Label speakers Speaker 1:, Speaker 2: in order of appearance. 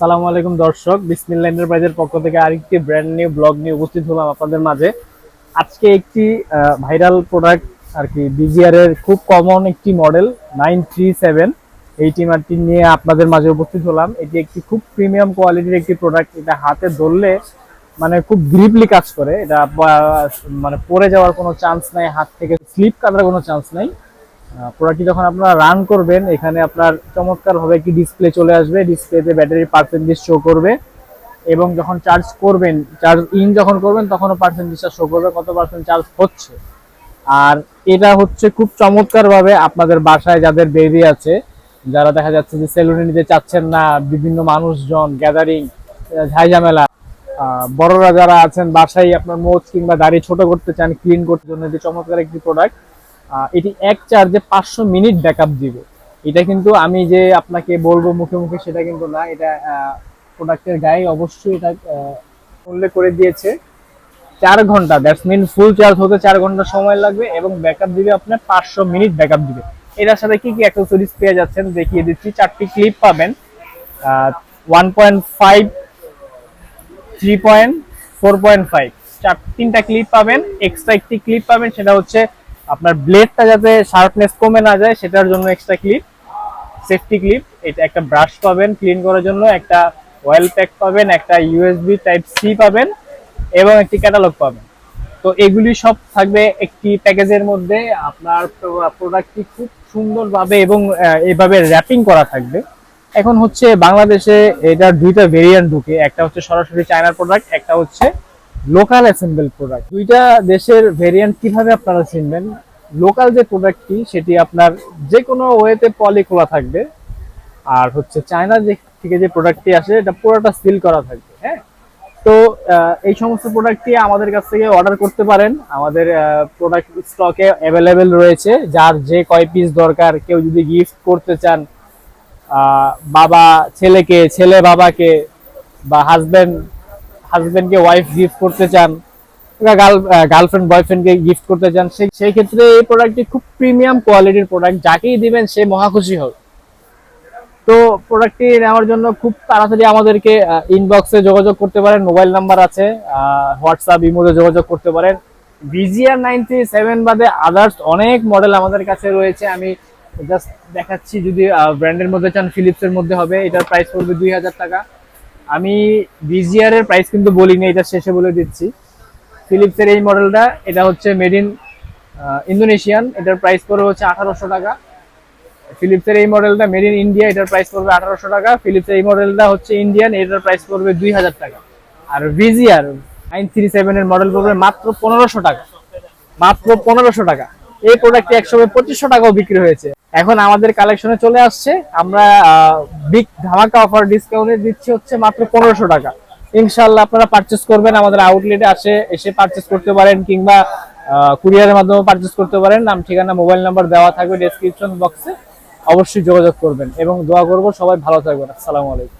Speaker 1: সালামু আলাইকুম দর্শক বিসমিল্লা এন্টারপ্রাইজের পক্ষ থেকে আরেকটি ব্র্যান্ড নিউ ব্লগ নিয়ে উপস্থিত হলাম আপনাদের মাঝে। আজকে একটি ভাইরাল প্রোডাক্ট আর কি বিজিআর এর খুব কমন একটি মডেল নাইন থ্রি সেভেন এই টিমারটি নিয়ে আপনাদের মাঝে উপস্থিত হলাম। এটি একটি খুব প্রিমিয়াম কোয়ালিটির একটি প্রোডাক্ট এটা হাতে ধরলে মানে খুব গ্রিপলি কাজ করে। এটা মানে পরে যাওয়ার কোনো চান্স নাই, হাত থেকে স্লিপ কাটার কোনো চান্স নাই। প্রোডাক্টটি যখন আপনারা রান করবেন, এখানে আপনার চমৎকারভাবে একটি ডিসপ্লে চলে আসবে। ডিসপ্লেতে ব্যাটারি পার্সেন্টেজ শো করবে এবং যখন চার্জ করবেন চার্জ ইন যখন করবেন, তখনও পার্সেন্টেজটা শো করবে। কত পার্সেন্ট চার্জ হচ্ছে? আর এটা হচ্ছে খুব চমৎকারভাবে আপনাদের বাসায় যাদের বেবি আছে, যারা দেখা যাচ্ছে যে সেলুনে নিতে চাচ্ছেন না, বিভিন্ন মানুষজন গ্যাদারিং ঝাইঝামেলা বড়রা যারা আছেন, বাসায় আপনার মোচ কিংবা দাড়ি ছোট করতে চান ক্লিন করতে জন্য যে চমৎকার একটি প্রোডাক্ট এটি এক চার্জে পাঁচশো মিনিট ব্যাকআপ দিবে। এটা কিন্তু আমি যে আপনাকে বলব মুখে মুখে সেটা কিন্তু না, এটা প্রোডাক্টের গায়ে অবশ্যই এটা উল্লেখ করে দিয়েছে। চার ঘণ্টা দ্যাটস মিন ফুল চার্জ হতে চার ঘণ্টা সময় লাগবে এবং ব্যাকআপ দিবে আপনার পাঁচশো মিনিট ব্যাকআপ দিবে। এটার সাথে কি কি অ্যাক্সেসরিজ পেয়ে যাচ্ছেন দেখিয়ে দিচ্ছি। চারটি ক্লিপ পাবেন one point five three point four point five চার, তিনটা ক্লিপ পাবেন এক্সট্রা একটি ক্লিপ পাবেন, সেটা হচ্ছে আপনার ব্লেডটা যাতে শার্পনেস কমে না যায়, সেটার জন্য এক্সট্রা ক্লিপ সেফটি ক্লিপ এটা একটা ব্রাশ পাবেন ক্লিন করার জন্য, একটা অয়েল প্যাক পাবেন, একটা ইউএসবি টাইপ সি পাবেন এবং একটি ক্যাটালগ পাবেন। তো এগুলি সব থাকবে একটি প্যাকেজের মধ্যে। আপনার প্রোডাক্টটি খুব সুন্দরভাবে এবং এভাবে র্যাপিং করা থাকবে। এখন হচ্ছে বাংলাদেশে এটার দুইটা ভেরিয়েন্ট ঢুকে। একটা হচ্ছে সরাসরি চায়নার প্রোডাক্ট একটা হচ্ছে লোকাল অ্যাসেম্বল প্রোডাক্ট দুইটা দেশের ভেরিয়েন্ট কীভাবে আপনারা চিনবেন? লোকাল যে প্রোডাক্টটি সেটি আপনার যে কোনো ওয়েতে পলি খোলা থাকবে। আর হচ্ছে চায়না যে থেকে যে প্রোডাক্টটি আসে, এটা পুরোটা সিল করা থাকবে হ্যাঁ? তো এই সমস্ত প্রোডাক্টটি আমাদের কাছ থেকে অর্ডার করতে পারেন। আমাদের প্রোডাক্ট স্টকে অ্যাভেলেবেল রয়েছে। যার যে কয় পিস দরকার, কেউ যদি গিফট করতে চান বাবা ছেলেকে, ছেলে বাবাকে বা হাজবেন্ড হাজবেন্ডকে ওয়াইফ গিফট করতে চান গার্লফ্রেন্ড বয়ফ্রেন্ডকে গিফট করতে চান, সেই ক্ষেত্রে এই প্রোডাক্টটি খুব প্রিমিয়াম কোয়ালিটির প্রোডাক্ট যাকেই দিবেন সে মহা খুশি হবে। তো প্রোডাক্টটি নেওয়ার জন্য খুব তাড়াতাড়ি আমাদেরকে ইনবক্সে যোগাযোগ করতে পারেন মোবাইল নাম্বার আছে হোয়াটসঅ্যাপ ইমোতে যোগাযোগ করতে পারেন। ভিজিআর নাইন থ্রি সেভেন বাদে আদার্স অনেক মডেল আমাদের কাছে রয়েছে, আমি জাস্ট দেখাচ্ছি যদি ব্র্যান্ডের মধ্যে চান ফিলিপসের মধ্যে হবে, এটার প্রাইস পড়বে দুই হাজার টাকা। আমি ভিজিআর এর প্রাইস কিন্তু বলিনি, এটা শেষে বলে দিচ্ছি। ফিলিপসের এই মডেলটা এটা হচ্ছে মেড ইন ইন্দোনেশিয়ান এটার প্রাইস পড়বে হচ্ছে আঠারোশো টাকা। ফিলিপসের এই মডেলটা মেড ইন ইন্ডিয়া এটার প্রাইস পড়বে আঠারোশো টাকা। ফিলিপসের এই মডেলটা হচ্ছে ইন্ডিয়ান এটার প্রাইস পড়বে দুই হাজার টাকা। আর ভিজিআর নাইন থ্রি সেভেন এর মডেল পড়বে মাত্র পনেরোশো টাকা। মাত্র পনেরোশো টাকা। এই প্রোডাক্টটি একসময় পঁচিশশো টাকাও বিক্রি হয়েছে। এখন আমাদের কালেকশনে চলে আসছে। আমরা বিগ ধামাকা অফার ডিসকাউন্টে দিচ্ছি হচ্ছে মাত্র পনেরোশো টাকা। ইনশাল্লাহ আপনারা পারচেস করবেন। আমাদের আউটলেটে আসে, এসে পারচেস করতে পারেন কিংবা কুরিয়ারের মাধ্যমে পারচেস করতে পারেন। নাম, ঠিকানা মোবাইল নাম্বার দেওয়া থাকবে ডেসক্রিপশন বক্সে অবশ্যই যোগাযোগ করবেন এবং দোয়া করব সবাই ভালো থাকবেন। আসসালামু আলাইকুম।